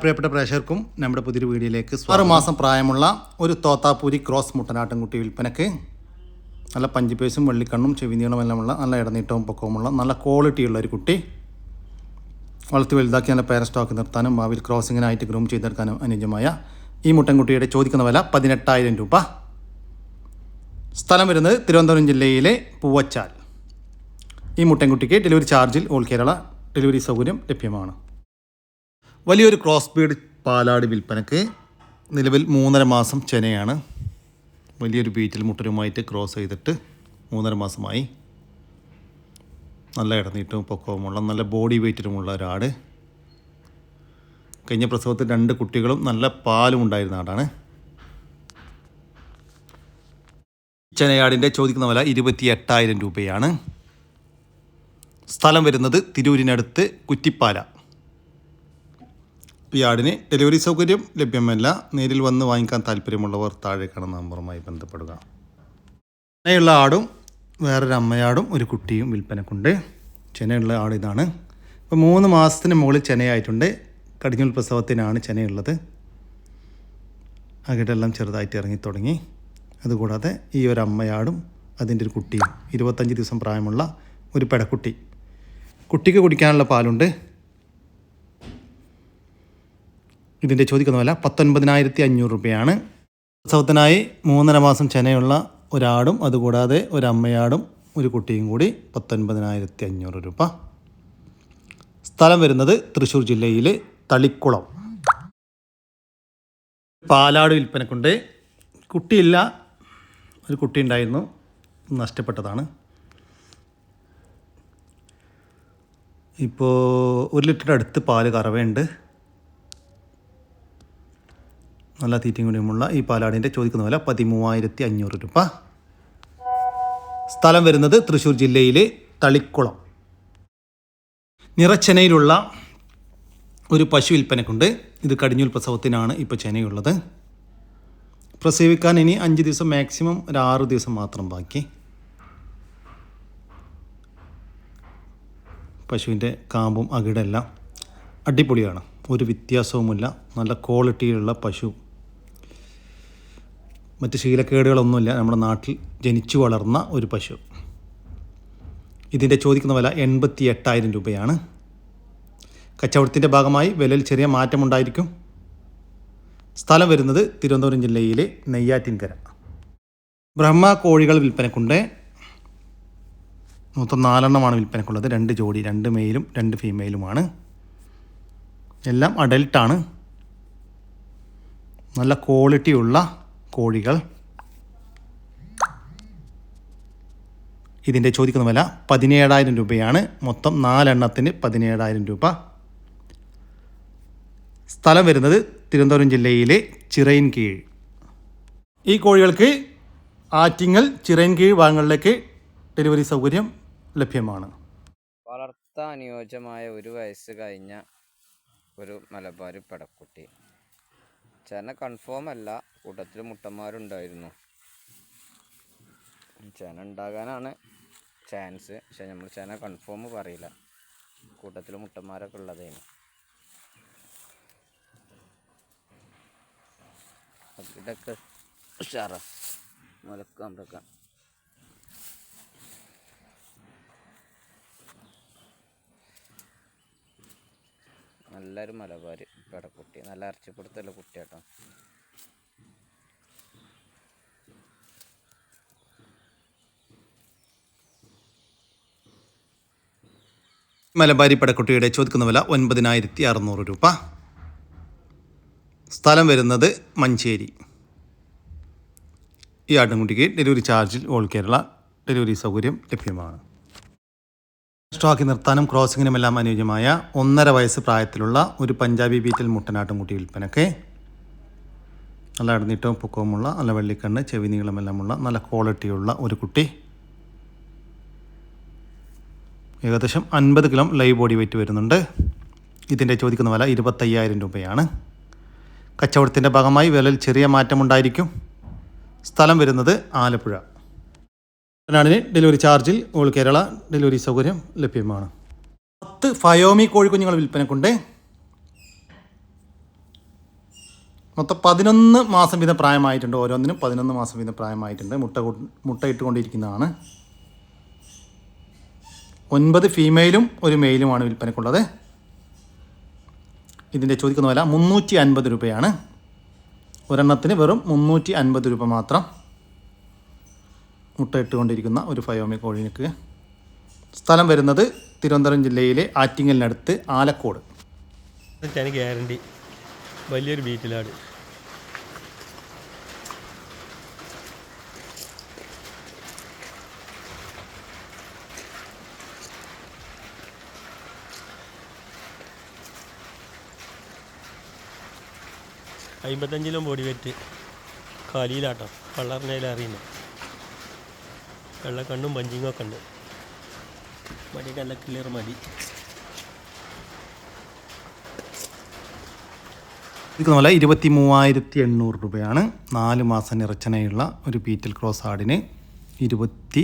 പ്രിയപ്പെട്ട പ്രേക്ഷകർക്കും നമ്മുടെ പുതിയൊരു വീഡിയോയിലേക്ക് ആറ് മാസം പ്രായമുള്ള ഒരു തോത്താപ്പൂരി ക്രോസ് മുട്ടനാട്ടിൻകുട്ടി വിൽപ്പനക്ക് നല്ല പഞ്ചിപ്പേസും വെള്ളിക്കണ്ണും ചെവി നീളമെല്ലാമുള്ള നല്ല ഇടനീട്ടവും പൊക്കവുമുള്ള നല്ല ക്വാളിറ്റിയുള്ള ഒരു കുട്ടി. വളർത്തി വലുതാക്കി നല്ല പേര സ്റ്റോക്ക് നിർത്താനും ഭാവിയിൽ ക്രോസിങ്ങിനായിട്ട് ഗ്രൂം ചെയ്തെടുക്കാനും അനുയോജ്യമായ ഈ മുട്ടൻകുട്ടിയുടെ ചോദിക്കുന്ന വില പതിനെട്ടായിരം രൂപ. സ്ഥലം വരുന്നത് തിരുവനന്തപുരം ജില്ലയിലെ പൂവച്ചാൽ. ഈ മുട്ടൻകുട്ടിക്ക് ഡെലിവറി ചാർജിൽ ഓൾ കേരള ഡെലിവറി സൗകര്യം ലഭ്യമാണ്. വലിയൊരു ക്രോസ് ബീഡ് പാലാട് വിൽപ്പനക്ക് നിലവിൽ മൂന്നര മാസം ചെനയാണ്. വലിയൊരു ബീറ്റിൽ മുട്ടരുമായിട്ട് ക്രോസ് ചെയ്തിട്ട് മൂന്നര മാസമായി. നല്ല ഇടനീട്ടും പൊക്കവുമുള്ള നല്ല ബോഡി വെയ്റ്റിലുമുള്ള ഒരാട്. കഴിഞ്ഞ പ്രസവത്തിൽ രണ്ട് കുട്ടികളും നല്ല പാലും ഉണ്ടായിരുന്ന ആടാണ്. ചെനയാടിന്റെ ചോദിക്കുന്ന വില ഇരുപത്തി എട്ടായിരം രൂപയാണ്. സ്ഥലം വരുന്നത് തിരൂരിനടുത്ത് കുറ്റിപ്പാല. ആടിന് ഡെലിവറി സൗകര്യം ലഭ്യമല്ല. നേരിൽ വന്ന് വാങ്ങിക്കാൻ താല്പര്യമുള്ളവർ താഴെ കാണുന്ന നമ്പറുമായി ബന്ധപ്പെടുക. ചെന്നൈയുള്ള ആടും വേറൊരു അമ്മയാടും ഒരു കുട്ടിയും വിൽപ്പനക്കുണ്ട്. ചെന്നൈയുള്ള ആട് ഇതാണ്. ഇപ്പോൾ മൂന്ന് മാസത്തിന് മുകളിൽ ചെനയായിട്ടുണ്ട് കടിഞ്ഞൂൽ പ്രസവത്തിനാണ് ചെനയുള്ളത് അകിടെല്ലാം ചെറുതായിട്ട് ഇറങ്ങി തുടങ്ങി. അതുകൂടാതെ ഈ ഒരു അമ്മയാടും അതിന്റെ ഒരു കുട്ടിയും ഇരുപത്തഞ്ച് ദിവസം പ്രായമുള്ള ഒരു പെടക്കുട്ടി. കുട്ടിക്ക് കുടിക്കാനുള്ള പാലുണ്ട്. ഇതിന്റെ ചോദിക്കുന്ന വില പത്തൊൻപതിനായിരത്തി അഞ്ഞൂറ് രൂപയാണ്. പ്രസവത്തിനായി മൂന്നര മാസം ചെനയുള്ള ഒരാടും അതുകൂടാതെ ഒരമ്മയാടും ഒരു കുട്ടിയും കൂടി പത്തൊൻപതിനായിരത്തി അഞ്ഞൂറ് രൂപ. സ്ഥലം വരുന്നത് തൃശ്ശൂർ ജില്ലയിലെ തളിക്കുളം. പാലാട് വിൽപ്പനക്കുണ്ട്. കുട്ടിയില്ല ഒരു കുട്ടി ഉണ്ടായിരുന്നു നഷ്ടപ്പെട്ടതാണ്. ഇപ്പോൾ ഒരു ലിറ്ററിന്റെ അടുത്ത് പാൽ കറവയുണ്ട്. നല്ല തീറ്റയും കൂടിയുമുള്ള ഈ പാലാടിന്റെ ചോദിക്കുന്ന വില പതിമൂവായിരത്തി അഞ്ഞൂറ് രൂപ. സ്ഥലം വരുന്നത് തൃശ്ശൂർ ജില്ലയിലെ തളിക്കുളം. നിറച്ചെനയിലുള്ള ഒരു പശു വിൽപ്പനക്കുണ്ട്. ഇത് കടിഞ്ഞൂൽ പ്രസവത്തിനാണ് ഇപ്പോൾ ചെനയുള്ളത്. പ്രസവിക്കാൻ ഇനി അഞ്ച് ദിവസം മാക്സിമം ഒരു ആറ് ദിവസം മാത്രം ബാക്കി. പശുവിന്റെ കാമ്പും അകിടെല്ലാം അടിപൊളിയാണ്. ഒരു വ്യത്യാസവുമില്ല. നല്ല ക്വാളിറ്റിയുള്ള പശു മറ്റ് ശീലക്കേടുകളൊന്നുമില്ല. നമ്മുടെ നാട്ടിൽ ജനിച്ചു വളർന്ന ഒരു പശു. ഇതിന്റെ ചോദിക്കുന്ന വില എൺപത്തി എട്ടായിരം രൂപയാണ്. കച്ചവടത്തിന്റെ ഭാഗമായി വിലയിൽ ചെറിയ മാറ്റമുണ്ടായിരിക്കും. സ്ഥലം വരുന്നത് തിരുവനന്തപുരം ജില്ലയിലെ നെയ്യാറ്റിൻകര. ബ്രഹ്മ കോഴികൾ വിൽപ്പനക്കുണ്ട്. മൊത്തം നാലെണ്ണമാണ് വിൽപ്പനക്കുള്ളത്. രണ്ട് ജോഡി രണ്ട് മെയിലും രണ്ട് ഫീമെയിലുമാണ്. എല്ലാം അഡൽട്ടാണ്. നല്ല ക്വാളിറ്റിയുള്ള കോഴികൾ. ഇതിന്റെ ചോദിക്കുന്ന വില പതിനേഴായിരം രൂപയാണ്. മൊത്തം നാലെണ്ണത്തിന് പതിനേഴായിരം രൂപ. സ്ഥലം വരുന്നത് തിരുവനന്തപുരം ജില്ലയിലെ ചിറയിൻകീഴ്. ഈ കോഴികൾക്ക് ആറ്റിങ്ങൽ ചിറയിൻകീഴ് ഭാഗങ്ങളിലേക്ക് ഡെലിവറി സൗകര്യം ലഭ്യമാണ്. വളർത്താൻ അനുയോജ്യമായ ഒരു വയസ്സ് കഴിഞ്ഞ ഒരു മലബാരി പടക്കുട്ടി. ചെന കൺഫേം അല്ല. കൂട്ടത്തിൽ മുട്ടന്മാരുണ്ടായിരുന്നു. ചേന ഉണ്ടാകാനാണ് ചാൻസ് പക്ഷെ നമ്മൾ ചേന കൺഫേം പറയില്ല. കൂട്ടത്തിൽ മുട്ടന്മാരൊക്കെ ഉള്ളതേനു. ഇതൊക്കെ ഉഷാറാ. മുലക്കാം വെക്കാം നല്ലൊരു മലബാർ പെടക്കുട്ടി നല്ല ഇറച്ചിപ്പിടുത്തുള്ള കുട്ടിയാട്ടോ. മലബാരി പടക്കുട്ടിയുടെ ചോദിക്കുന്ന വില ഒൻപതിനായിരത്തി അറുന്നൂറ് രൂപ. സ്ഥലം വരുന്നത് മഞ്ചേരി. ഈ ആട്ടിൻകുട്ടിക്ക് ഡെലിവറി ചാർജിൽ ഓൾ കേരള ഡെലിവറി സൗകര്യം ലഭ്യമാണ്. സ്റ്റോക്കി നിർത്താനും ക്രോസിങ്ങിനുമെല്ലാം അനുയോജ്യമായ ഒന്നര വയസ്സ് പ്രായത്തിലുള്ള ഒരു പഞ്ചാബി ബീറ്റിൽ മുട്ടനാട്ടും കുട്ടി വിൽപ്പനക്ക്. നല്ല അടനീട്ടവും പൊക്കവുമുള്ള നല്ല വെള്ളിക്കണ്ണ് ചെവി നീളമെല്ലാമുള്ള നല്ല ക്വാളിറ്റിയുള്ള ഒരു കുട്ടി. ഏകദേശം അൻപത് കിലോ ലൈവ് ബോഡി വെയിറ്റ് വരുന്നുണ്ട്. ഇതിന്റെ ചോദിക്കുന്ന വില ഇരുപത്തയ്യായിരം രൂപയാണ്. കച്ചവടത്തിന്റെ ഭാഗമായി വിലയിൽ ചെറിയ മാറ്റമുണ്ടായിരിക്കും. സ്ഥലം വരുന്നത് ആലപ്പുഴ. വയനാടിന് ഡെലിവറി ചാർജിൽ ഓൾ കേരള ഡെലിവറി സൗകര്യം ലഭ്യമാണ്. പത്ത് ഫയോമി കോഴിക്കുഞ്ഞുങ്ങൾ വിൽപ്പനക്കുണ്ട്. മൊത്തം പതിനൊന്ന് മാസം വീതം പ്രായമായിട്ടുണ്ട്. ഓരോന്നിനും പതിനൊന്ന് മാസം വീതം പ്രായമായിട്ടുണ്ട്. മുട്ട മുട്ട ഇട്ടുകൊണ്ടിരിക്കുന്നതാണ്. ഒൻപത് ഫീമെയിലും ഒരു മെയിലുമാണ് വിൽപ്പനക്കുള്ളത്. ഇതിന്റെ ചോദിക്കുന്ന വില മുന്നൂറ്റി അൻപത് രൂപയാണ്. ഒരെണ്ണത്തിന് വെറും മുന്നൂറ്റി അൻപത് രൂപ മാത്രം. മുട്ട ഇട്ടുകൊണ്ടിരിക്കുന്ന ഒരു ഫയോമി കോഴിക്ക് സ്ഥലം വരുന്നത് തിരുവനന്തപുരം ജില്ലയിലെ ആറ്റിങ്ങലിനടുത്ത് ആലക്കോട്. ഗ്യാരണ്ടി വലിയൊരു ബീറ്റിലാണ് അമ്പത്തഞ്ചിലും ബോഡി വെറ്റ് കാലിയിലാട്ടോ. കളറിനയിൽ അറിയുന്നു വെള്ളക്കണ്ണും പഞ്ചിങ്ങും ഒക്കെ ഉണ്ട് മടി. നല്ല ക്ലിയർ മടി ഇരിക്കുന്ന പോലെ ഇരുപത്തി മൂവായിരത്തി എണ്ണൂറ് രൂപയാണ്. നാല് മാസം നിറച്ചനയുള്ള ഒരു പീറ്റൽ ക്രോസ് ആടിന് ഇരുപത്തി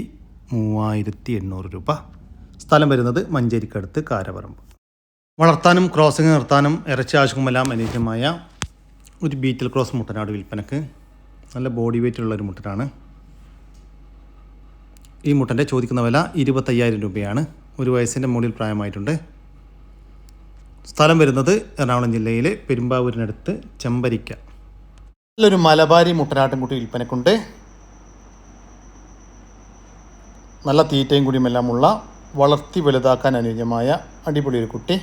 മൂവായിരത്തി എണ്ണൂറ് രൂപ. സ്ഥലം വരുന്നത് മഞ്ചേരിക്കടുത്ത് കാരപറമ്പ് വളർത്താനും ക്രോസിംഗ് നിർത്താനും ഇറച്ചി ആവശ്യമെല്ലാം അനുയോജ്യമായ ഒരു ബീറ്റൽ ക്രോസ് മുട്ടനാട് വിൽപ്പനക്ക് നല്ല ബോഡി വെയിറ്റ് ഉള്ള ഒരു മുട്ടനാണ്. ഈ മുട്ടന്റെ ചോദിക്കുന്ന വില ഇരുപത്തയ്യായിരം രൂപയാണ്. ഒരു വയസ്സിന്റെ മുകളിൽ പ്രായമായിട്ടുണ്ട്. സ്ഥലം വരുന്നത് എറണാകുളം ജില്ലയിലെ പെരുമ്പാവൂരിനടുത്ത് ചെമ്പരിക്ക. നല്ലൊരു മലബാരി മുട്ടനാട്ടിൻകുട്ടി വിൽപ്പനക്കുണ്ട്. നല്ല തീറ്റയും കുടിയുമെല്ലാമുള്ള വളർത്തി വലുതാക്കാൻ അനുയോജ്യമായ അടിപൊളി ഒരു കുട്ടി.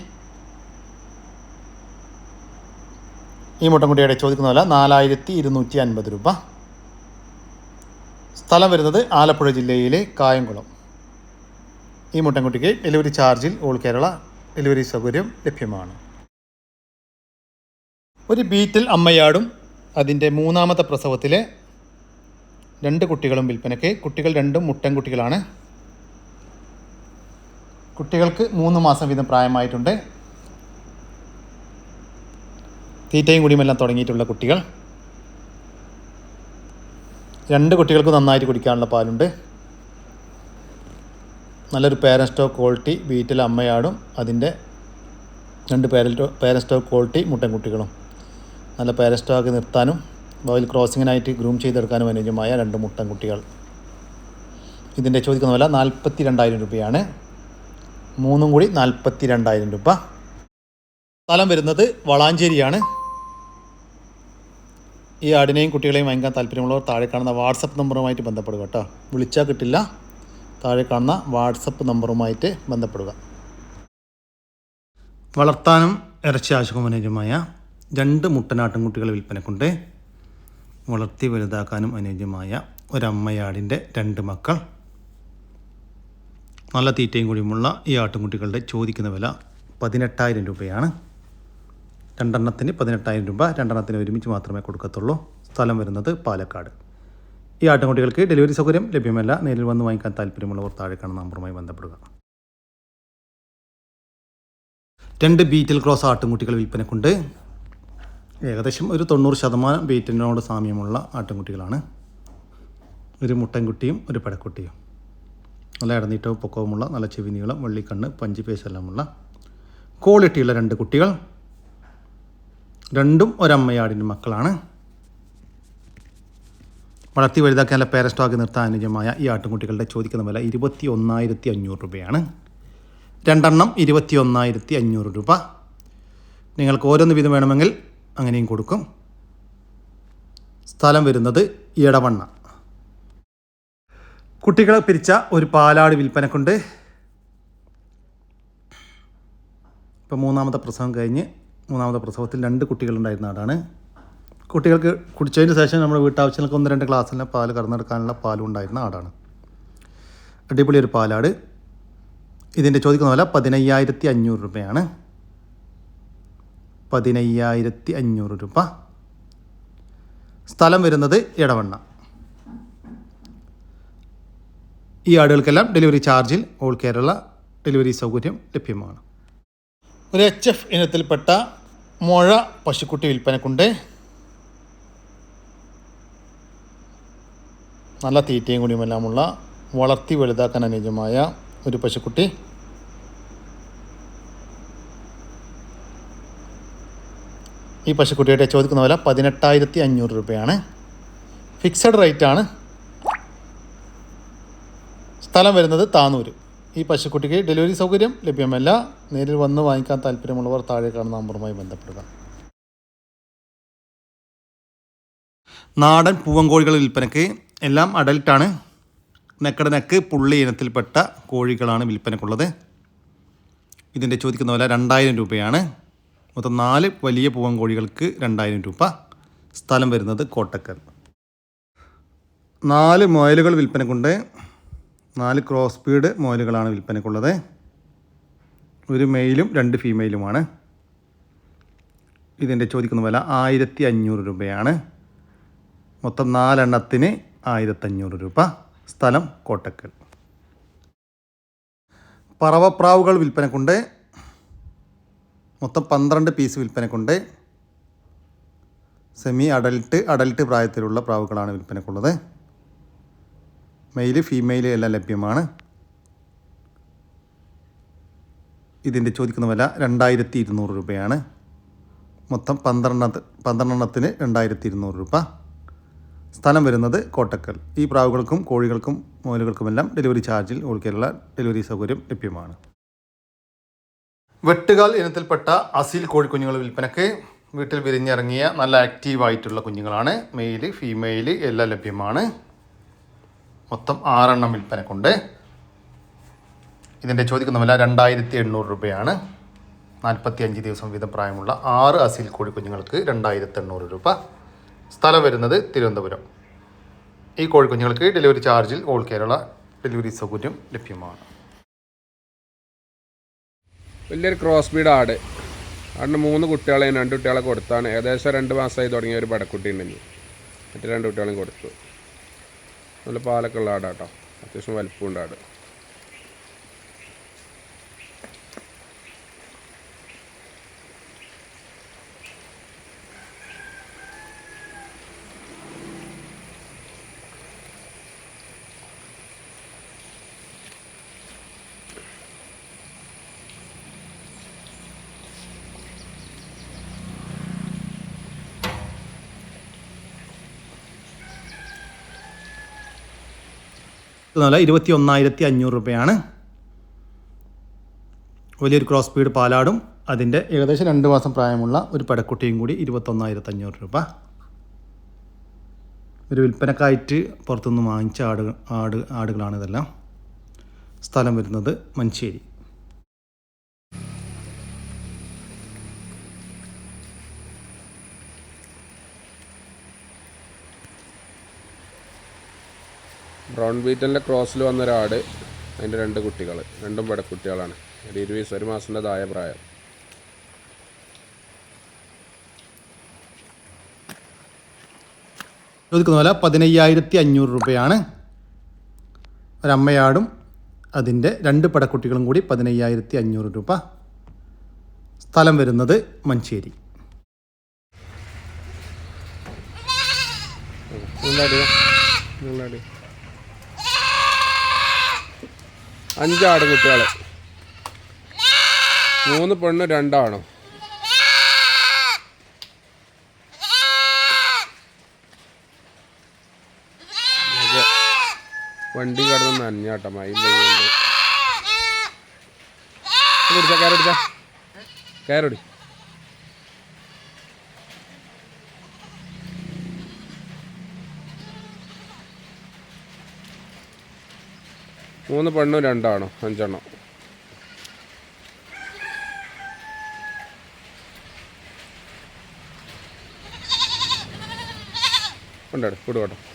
ഈ മുട്ടൻകുട്ടിയുടെ ചോദിക്കുന്ന വില നാലായിരത്തി ഇരുന്നൂറ്റി അൻപത് രൂപ. സ്ഥലം വരുന്നത് ആലപ്പുഴ ജില്ലയിലെ കായംകുളം. ഈ മുട്ടൻകുട്ടിക്ക് ഡെലിവറി ചാർജിൽ ഓൾ കേരള ഡെലിവറി സൗകര്യം ലഭ്യമാണ്. ഒരു ബീറ്റിൽ അമ്മയാടും അതിന്റെ മൂന്നാമത്തെ പ്രസവത്തിലെ രണ്ട് കുട്ടികളും വിൽപ്പനയ്ക്ക്. കുട്ടികൾ രണ്ടും മുട്ടൻകുട്ടികളാണ്. കുട്ടികൾക്ക് മൂന്ന് മാസം വീതം പ്രായമായിട്ടുണ്ട്. തീറ്റയും കുടിയുമെല്ലാം തുടങ്ങിയിട്ടുള്ള കുട്ടികൾ. രണ്ട് കുട്ടികൾക്ക് നന്നായിട്ട് കുടിക്കാനുള്ള പാലുണ്ട്. നല്ലൊരു പേരൻ സ്റ്റോക്ക് ക്വാളിറ്റി വീട്ടിലെ അമ്മയാടും അതിന്റെ രണ്ട് പേരൻ പേരൻ സ്റ്റോക്ക് ക്വാളിറ്റി മുട്ടൻകുട്ടികളും. നല്ല പേരൻ സ്റ്റോക്ക് നിർത്താനും ബോയിൽ ക്രോസിങ്ങിനായിട്ട് ഗ്രൂം ചെയ്തെടുക്കാനും അനുയോജ്യമായ രണ്ട് മുട്ടൻ കുട്ടികൾ ഇതിന്റെ ചോദിക്കുന്ന വില നാൽപ്പത്തി രണ്ടായിരം രൂപയാണ്. മൂന്നും കൂടി നാൽപ്പത്തി രണ്ടായിരം രൂപ. സ്ഥലം വരുന്നത് വളാഞ്ചേരിയാണ്. ഈ ആടിനെയും കുട്ടികളെയും വാങ്ങിക്കാൻ താല്പര്യമുള്ളവർ താഴെ കാണുന്ന വാട്സപ്പ് നമ്പറുമായിട്ട് ബന്ധപ്പെടുക കേട്ടോ. വിളിച്ചാൽ കിട്ടില്ല. താഴെ കാണുന്ന വാട്സപ്പ് നമ്പറുമായിട്ട് ബന്ധപ്പെടുക. വളർത്താനും ഇറച്ചി ആവശ്യകമനുയോജ്യമായ രണ്ട് മുട്ടനാട്ടിൻകുട്ടികൾ വിൽപ്പനക്കുണ്ട്. വളർത്തി വലുതാക്കാനും അനുയോജ്യമായ ഒരമ്മയാടിന്റെ രണ്ട് മക്കൾ. നല്ല തീറ്റയും കൂടിയുമുള്ള ഈ ആട്ടുംകുട്ടികളുടെ ചോദിക്കുന്ന വില പതിനെട്ടായിരം രൂപയാണ്. രണ്ടെണ്ണത്തിന് പതിനെട്ടായിരം രൂപ രണ്ടെണ്ണത്തിന് ഒരുമിച്ച് മാത്രമേ കൊടുക്കത്തുള്ളൂ. സ്ഥലം വരുന്നത് പാലക്കാട്. ഈ ആട്ടിൻകുട്ടികൾക്ക് ഡെലിവറി സൗകര്യം ലഭ്യമല്ല. നേരിൽ വന്ന് വാങ്ങിക്കാൻ താല്പര്യമുള്ളവർ താഴെ കാണുന്ന നമ്പറുമായി ബന്ധപ്പെടുക. രണ്ട് ബീറ്റിൽ ക്രോസ് ആട്ടിൻകുട്ടികൾ വിൽപ്പനക്കുണ്ട്. ഏകദേശം ഒരു തൊണ്ണൂറ് ശതമാനം ബീറ്റിനോട് സാമ്യമുള്ള ആട്ടിൻകുട്ടികളാണ് ഒരു മുട്ടൻകുട്ടിയും ഒരു പടക്കുട്ടിയും. നല്ല ഇടനീട്ടവും പൊക്കവുമുള്ള നല്ല ചെവി നീളം വെള്ളിക്കണ്ണ് പഞ്ച് പേസ് ക്വാളിറ്റിയുള്ള രണ്ട് കുട്ടികൾ. രണ്ടും ഒരമ്മയാടിന്റെ മക്കളാണ്. വളർത്തി വലുതാക്കി നല്ല പേരസ്റ്റോക്ക് നിർത്താൻ അനുജമായ ഈ ആട്ടുംകുട്ടികളുടെ ചോദിക്കുന്ന വില ഇരുപത്തി ഒന്നായിരത്തി അഞ്ഞൂറ് രൂപയാണ്. രണ്ടെണ്ണം ഇരുപത്തി ഒന്നായിരത്തി അഞ്ഞൂറ് രൂപ. നിങ്ങൾക്ക് ഓരോന്ന് വീതം വേണമെങ്കിൽ അങ്ങനെയും കൊടുക്കും. സ്ഥലം വരുന്നത് ഇടവണ്ണ. കുട്ടികളെ പിരിച്ച ഒരു പാലാട് വിൽപ്പനക്കുണ്ട്. ഇപ്പം മൂന്നാമത്തെ പ്രസവം കഴിഞ്ഞ് മൂന്നാമത്തെ പ്രസവത്തിൽ രണ്ട് കുട്ടികളുണ്ടായിരുന്ന ആടാണ് കുട്ടികൾക്ക് കുടിച്ചതിന് ശേഷം നമ്മുടെ വീട്ടാവശ്യങ്ങൾക്ക് ഒന്ന് രണ്ട് ഗ്ലാസ്സിലെ പാൽ കറന്നെടുക്കാനുള്ള പാലും ഉണ്ടായിരുന്ന ആടാണ് അടിപൊളി ഒരു പാലാട്. ഇതിന്റെ ചോദിക്കുന്ന വില പതിനയ്യായിരത്തി അഞ്ഞൂറ് രൂപയാണ്. പതിനയ്യായിരത്തി അഞ്ഞൂറ് രൂപ. സ്ഥലം വരുന്നത് ഇടവണ്ണ ഈ ആടുകൾക്കെല്ലാം ഡെലിവറി ചാർജിൽ ഓൾ കേരള ഡെലിവറി സൗകര്യം ലഭ്യമാണ്. ഒരു എച്ച് എഫ് ഇനത്തിൽപ്പെട്ട മുഴ പശുക്കുട്ടി വിൽപ്പനക്കുണ്ട്. നല്ല തീറ്റയും കുടിയുമെല്ലാമുള്ള വളർത്തി വലുതാക്കാൻ അനുയോജ്യമായ ഒരു പശുക്കുട്ടി. ഈ പശുക്കുട്ടിയുടെ ചോദിക്കുന്ന വില പതിനെട്ടായിരത്തി അഞ്ഞൂറ് രൂപയാണ്. ഫിക്സഡ് റേറ്റ് ആണ് സ്ഥലം വരുന്നത് താനൂര്. ഈ പശുക്കുട്ടിക്ക് ഡെലിവറി സൗകര്യം ലഭ്യമല്ല. നേരിൽ വന്ന് വാങ്ങിക്കാൻ താല്പര്യമുള്ളവർ താഴെ കാണുന്ന നമ്പറുമായി ബന്ധപ്പെടുക. നാടൻ പൂവൻകോഴികൾ വിൽപ്പനയ്ക്ക് എല്ലാം അഡൽട്ടാണ്. നെക്കടെ നെക്ക് പുള്ളി ഇനത്തിൽപ്പെട്ട കോഴികളാണ് വിൽപ്പനക്കുള്ളത് ഇതിന്റെ ചോദിക്കുന്ന വില രണ്ടായിരം രൂപയാണ്. മൊത്തം നാല് വലിയ പൂവൻകോഴികൾക്ക് രണ്ടായിരം രൂപ. സ്ഥലം വരുന്നത് കോട്ടക്കൽ. നാല് മുയലുകൾ വിൽപ്പനക്കുണ്ട് നാല് ക്രോസ് സ്പീഡ് മോലുകളാണ് വിൽപ്പനക്കുള്ളത് ഒരു മെയിലും രണ്ട് ഫീമെയിലുമാണ് ഇതിന്റെ ചോദിക്കുന്ന വില ആയിരത്തി അഞ്ഞൂറ് രൂപയാണ്. മൊത്തം നാലെണ്ണത്തിന് ആയിരത്തഞ്ഞൂറ് രൂപ. സ്ഥലം കോട്ടക്കൽ. പറവപ്രാവുകൾ വിൽപ്പനക്കുണ്ട്. മൊത്തം പന്ത്രണ്ട് പീസ് വിൽപ്പനക്കുണ്ട്. സെമി അഡൽട്ട് അഡൽട്ട് പ്രായത്തിലുള്ള പ്രാവുകളാണ് വിൽപ്പനക്കുള്ളത് മെയിൽ ഫീമെയിൽ എല്ലാം ലഭ്യമാണ്. ഇതിന്റെ ചോദിക്കുന്ന വില രണ്ടായിരത്തി ഇരുന്നൂറ് രൂപയാണ്. മൊത്തം പന്ത്രണ്ട് പന്ത്രണ്ടെണ്ണത്തിന് രണ്ടായിരത്തി ഇരുന്നൂറ് രൂപ. സ്ഥലം വരുന്നത് കോട്ടക്കൽ. ഈ പ്രാവുകൾക്കും കോഴികൾക്കും മോലുകൾക്കുമെല്ലാം ഡെലിവറി ചാർജിൽ ഓൾ കേരള ഡെലിവറി സൗകര്യം ലഭ്യമാണ്. വെട്ടുകാൽ ഇനത്തിൽപ്പെട്ട അസീൽ കോഴിക്കുഞ്ഞുങ്ങൾ വിൽപ്പനക്ക് വീട്ടിൽ വിരിഞ്ഞിറങ്ങിയ നല്ല ആക്റ്റീവായിട്ടുള്ള കുഞ്ഞുങ്ങളാണ്. മെയിൽ ഫീമെയിൽ എല്ലാം ലഭ്യമാണ്. മൊത്തം ആറെണ്ണം വിൽപ്പനക്കുണ്ട് ഇതിന്റെ ചോദിക്കുന്ന വില രണ്ടായിരത്തി എണ്ണൂറ് രൂപയാണ്. നാൽപ്പത്തി അഞ്ച് ദിവസം വീതം പ്രായമുള്ള ആറ് അസീൽ കോഴിക്കുഞ്ഞുങ്ങൾക്ക് രണ്ടായിരത്തി എണ്ണൂറ് രൂപ. സ്ഥലം വരുന്നത് തിരുവനന്തപുരം. ഈ കോഴി കുഞ്ഞുങ്ങൾക്ക് ഡെലിവറി ചാർജിൽ ഓൾ കേരള ഡെലിവറി സൗകര്യം ലഭ്യമാണ്. വലിയൊരു ക്രോസ് ബീഡ് ആട്. ആടിന് മൂന്ന് കുട്ടികളെയും രണ്ട് കുട്ടികളെ കൊടുത്താണ്. ഏകദേശം രണ്ട് മാസമായി തുടങ്ങിയ ഒരു പടക്കുട്ടി ഉണ്ടെങ്കിൽ മറ്റു രണ്ട് കുട്ടികളെയും കൊടുത്തു. നല്ല പാലൊക്കെ ഉള്ള ആടാട്ടോ. അത്യാവശ്യം വലിപ്പമുണ്ട് ആട്. വില ഇരുപത്തി ഒന്നായിരത്തി അഞ്ഞൂറ് രൂപയാണ്. വലിയൊരു ക്രോസ് സ്പീഡ് പാലാടും. അതിന്റെ ഏകദേശം രണ്ട് മാസം പ്രായമുള്ള ഒരു പടക്കുട്ടിയും കൂടി ഇരുപത്തൊന്നായിരത്തി അഞ്ഞൂറ് രൂപ. ഒരു വിൽപ്പനക്കായിട്ട് പുറത്തുനിന്ന് വാങ്ങിച്ച ആട് ആട് ആടുകളാണ് ഇതെല്ലാം. സ്ഥലം വരുന്നത് മഞ്ചേരി. ബ്രൗൺ ബീറ്റലിന്റെ ക്രോസിൽ വന്ന ഒരാട് അതിന്റെ രണ്ട് കുട്ടികൾ രണ്ടും പെടക്കുട്ടികളാണ് ഒരു ഇരുപത് ഒരു മാസത്തിന്റെ താഴെ പ്രായം ചോദിക്കുന്ന പോലെ പതിനയ്യായിരത്തി അഞ്ഞൂറ് രൂപയാണ് ഒരമ്മയാടും അതിന്റെ രണ്ട് പടക്കുട്ടികളും കൂടി പതിനയ്യായിരത്തി അഞ്ഞൂറ് രൂപ സ്ഥലം വരുന്നത് മഞ്ചേരി നിങ്ങളടി നിങ്ങളടി അഞ്ചാട് കുട്ടികൾ മൂന്ന് പെണ്ണ് രണ്ടാണോ. വണ്ടി കടന്ന് നനഞ്ഞാട്ടോ പെയ്യുണ്ട് പിടിച്ച കയറടിച്ച കയറടി മൂന്ന് പെണ്ണും രണ്ടാണോ അഞ്ചെണ്ണം. കൊണ്ടാട്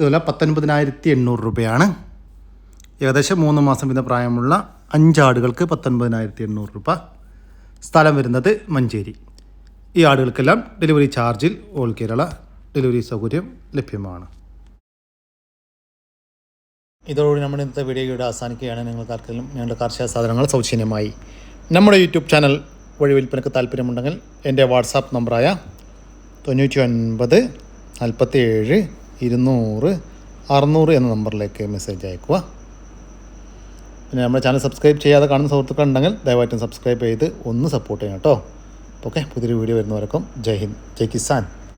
വില പത്തൊൻപതിനായിരത്തി എണ്ണൂറ് രൂപയാണ്. ഏകദേശം മൂന്ന് മാസം വീതം പ്രായമുള്ള അഞ്ചാടുകൾക്ക് പത്തൊൻപതിനായിരത്തി എണ്ണൂറ് രൂപ സ്ഥലം വരുന്നത് മഞ്ചേരി. ഈ ആടുകൾക്കെല്ലാം ഡെലിവറി ചാർജിൽ ഓൾ കേരള ഡെലിവറി സൗകര്യം ലഭ്യമാണ്. ഇതോടുകൂടി നമ്മുടെ ഇന്നത്തെ വീഡിയോ ഇവിടെ അവസാനിക്കുകയാണ്. നിങ്ങൾക്ക് ആർക്കെങ്കിലും ഞങ്ങളുടെ കാർഷിക സാധനങ്ങൾ സൗജന്യമായി നമ്മുടെ യൂട്യൂബ് ചാനൽ വഴി വിൽപ്പനക്ക് താല്പര്യമുണ്ടെങ്കിൽ എന്റെ വാട്സാപ്പ് നമ്പറായ തൊണ്ണൂറ്റി ഒൻപത് നാൽപ്പത്തി ഏഴ് ഇരുന്നൂറ് അറുന്നൂറ് എന്ന നമ്പറിലേക്ക് മെസ്സേജ് അയക്കുക. പിന്നെ നമ്മുടെ ചാനൽ സബ്സ്ക്രൈബ് ചെയ്യാതെ കാണുന്ന സുഹൃത്തുക്കൾ ഉണ്ടെങ്കിൽ ദയവായിട്ടും സബ്സ്ക്രൈബ് ചെയ്ത് ഒന്ന് സപ്പോർട്ട് ചെയ്യണം കേട്ടോ. ഓക്കെ പുതിയൊരു വീഡിയോ വരുന്നവർക്കും ജയ് ഹിന്ദ് ജയ് കിസാൻ.